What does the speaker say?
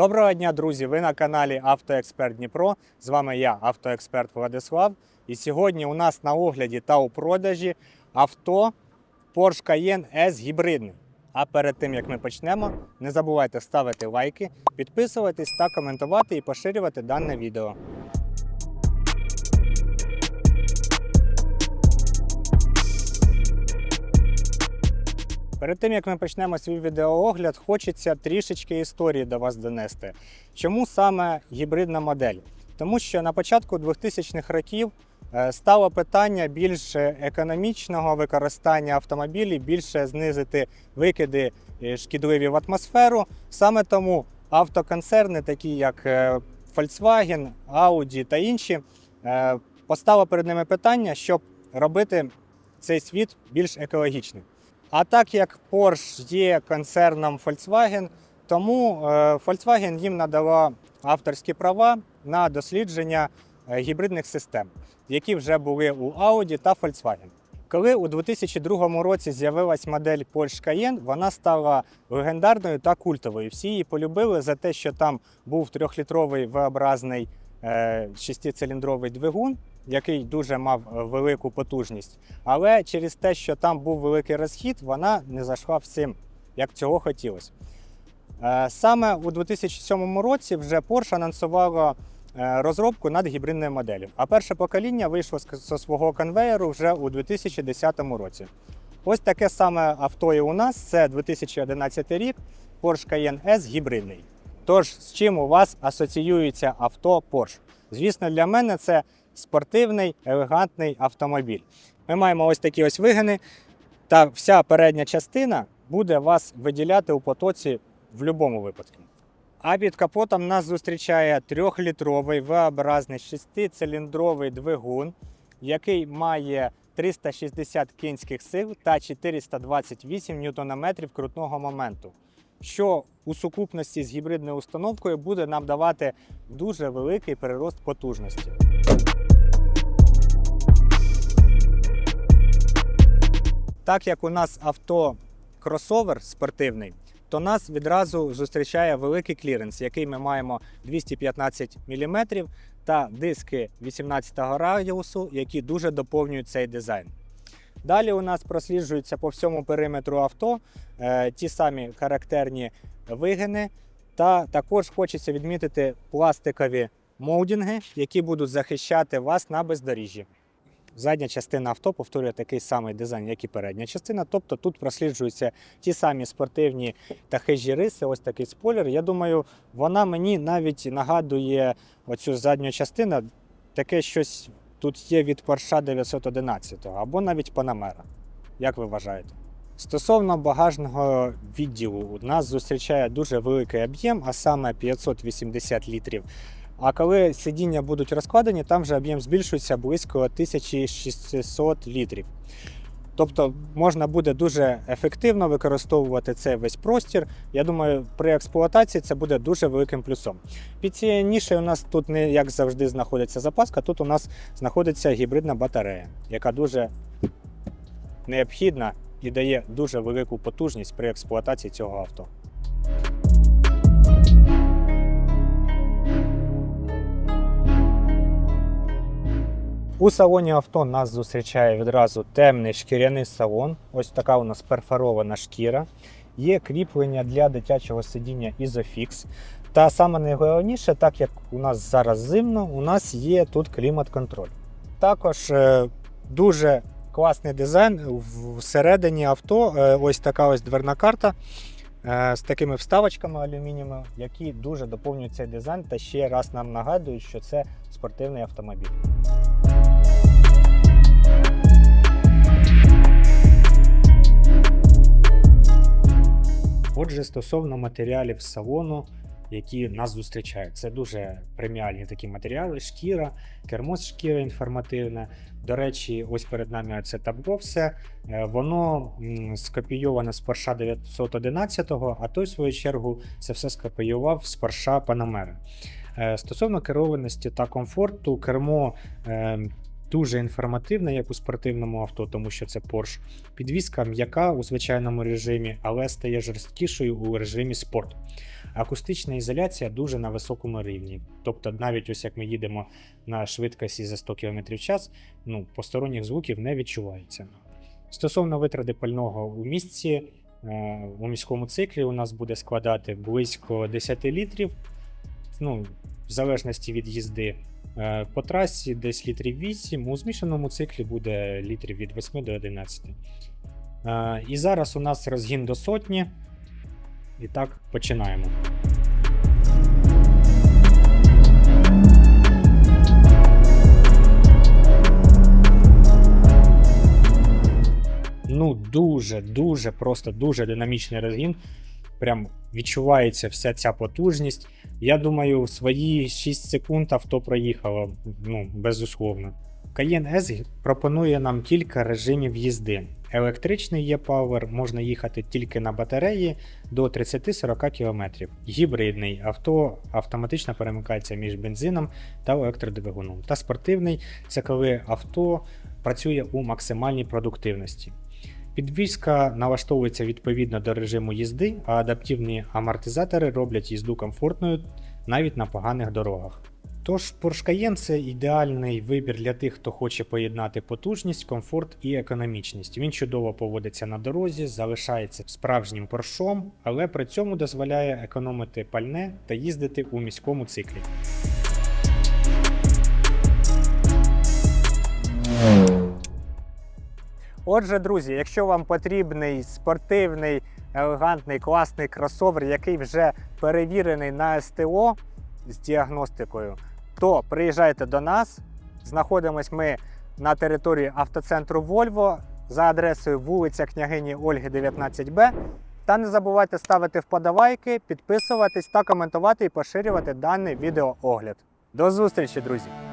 Доброго дня, друзі! Ви на каналі Автоексперт Дніпро. З вами я, автоексперт Владислав. І сьогодні у нас на огляді та у продажі авто Porsche Cayenne S гібридний. А перед тим як ми почнемо, не забувайте ставити лайки, підписуватись та коментувати і поширювати дане відео. Перед тим як ми почнемо свій відеоогляд, хочеться трішечки історії до вас донести. Чому саме гібридна модель? Тому що на початку 2000-х років е, стало питання більш економічного використання автомобілів, більше знизити викиди е, шкідливі в атмосферу. Саме тому автоконцерни, такі як е, Volkswagen, Audi та інші, постало перед ними питання, щоб робити цей світ більш екологічним. А так як Porsche є концерном Volkswagen, тому е, Volkswagen їм надала авторські права на дослідження е, гібридних систем, які вже були у Audi та Volkswagen. Коли у 2002 році з'явилась модель Porsche Cayenne, вона стала легендарною та культовою. Всі її полюбили за те, що там був трьохлітровий V-образний шестициліндровий двигун, який дуже мав е, велику потужність. Але через те, що там був великий розхід, вона не зайшла всім, як цього хотілося. Е, Саме у 2007 році вже Porsche анонсувала е, розробку над гібридною моделлю. А перше покоління вийшло зі свого конвеєру вже у 2010 році. Ось таке саме авто і у нас це 2011 рік Porsche Cayenne S гібридний. Тож, з чим у вас асоціюється авто Porsche? Звісно, для мене це спортивний, елегантний автомобіль. Ми маємо ось такі ось вигини, та вся передня частина буде вас виділяти у потоці в будь-якому випадку. А під капотом нас зустрічає трьохлітровий V-образний шестициліндровий двигун, який має 360 кінських сил та 428 ньютонометрів крутного моменту, що у сукупності з гібридною установкою буде нам давати дуже великий прирост потужності. Так як у нас авто кросовер спортивний, то нас відразу зустрічає великий кліренс, який ми маємо 215 мм та диски 18 радіусу, які дуже доповнюють цей дизайн. Далі у нас просліджуються по всьому периметру авто е, ті самі характерні вигини, та також хочеться відмітити пластикові молдинги, які будуть захищати вас на бездоріжжі. Задня частина авто повторює такий самий дизайн, як і передня частина. Тобто тут просліджуються ті самі спортивні та хижі риси, ось такий спойлер. Я думаю, вона мені навіть нагадує оцю задню частину, таке щось тут є від Porsche 911 або навіть Panamera. Як ви вважаєте? Стосовно багажного відділу, у нас зустрічає дуже великий об'єм, а саме 580 літрів. А коли сидіння будуть розкладені, там вже об'єм збільшується близько 1600 літрів. Тобто можна буде дуже ефективно використовувати цей весь простір. Я думаю, при експлуатації це буде дуже великим плюсом. Під цією нішею у нас тут не як завжди знаходиться запаска, тут у нас знаходиться гібридна батарея, яка дуже необхідна і дає дуже велику потужність при експлуатації цього авто. У салоні авто нас зустрічає відразу темний шкіряний салон. Ось така у нас перфорована шкіра. Є кріплення для дитячого сидіння Isofix. Та саме найголовніше, так як у нас зараз зимно, у нас є тут клімат-контроль. Також е, дуже класний дизайн всередині авто. е, ось така ось дверна карта е, з такими вставочками алюмінієвими, які дуже доповнюють цей дизайн та ще раз нам нагадують, що це спортивний автомобіль. Отже, стосовно матеріалів салону, які нас зустрічають, це дуже преміальні такі матеріали: шкіра, кермо з шкіри інформативне. До речі, ось перед нами це табло все. Е, Воно скопійоване з Porsche 911, а той, в свою чергу, це все скопіював з Panamera. Е, Стосовно керованості та комфорту, кермо е, дуже інформативне, як у спортивному авто, тому що це Porsche. Підвізка м'яка у звичайному режимі, але стає жорсткішою у режимі спорт. Акустична ізоляція дуже на високому рівні. Тобто, навіть ось як ми їдемо на швидкості за 100 км в час, ну, посторонніх звуків не відчувається. Стосовно витрати пального у місці, е, у міському циклі у нас буде складати близько 10 літрів, ну, в залежності від їзди. Е, По трасі десь літрів 8, у змішаному циклі буде літрів від 8 до 11. Е, І зараз у нас розгін до сотні. І так, починаємо. Ну, дуже, дуже, просто дуже динамічний розгін. Прям відчувається вся ця потужність. Я думаю, свої 6 секунд авто проїхало, ну, безусловно. Cayenne S пропонує нам кілька режимів їзди. Електричний e-Power можна їхати тільки на батареї до 30-40 км. Гібридний авто автоматично перемикається між бензином та електродвигуном. Та спортивний це коли авто працює у максимальній продуктивності. Підвізка налаштовується відповідно до режиму їзди, а адаптивні амортизатори роблять їзду комфортною навіть на поганих дорогах. Тож Cayenne – це ідеальний вибір для тих, хто хоче поєднати потужність, комфорт і економічність. Він чудово поводиться на дорозі, залишається справжнім поршом, але при цьому дозволяє економити пальне та їздити у міському циклі. Отже, друзі, якщо вам потрібний спортивний, елегантний, класний кросовер, який вже перевірений на СТО з діагностикою, то приїжджайте до нас. Знаходимось ми на території автоцентру Вольво за адресою вулиця княгині Ольги 19Б. Та не забувайте ставити вподобайки, підписуватись та коментувати і поширювати даний відеоогляд. До зустрічі, друзі!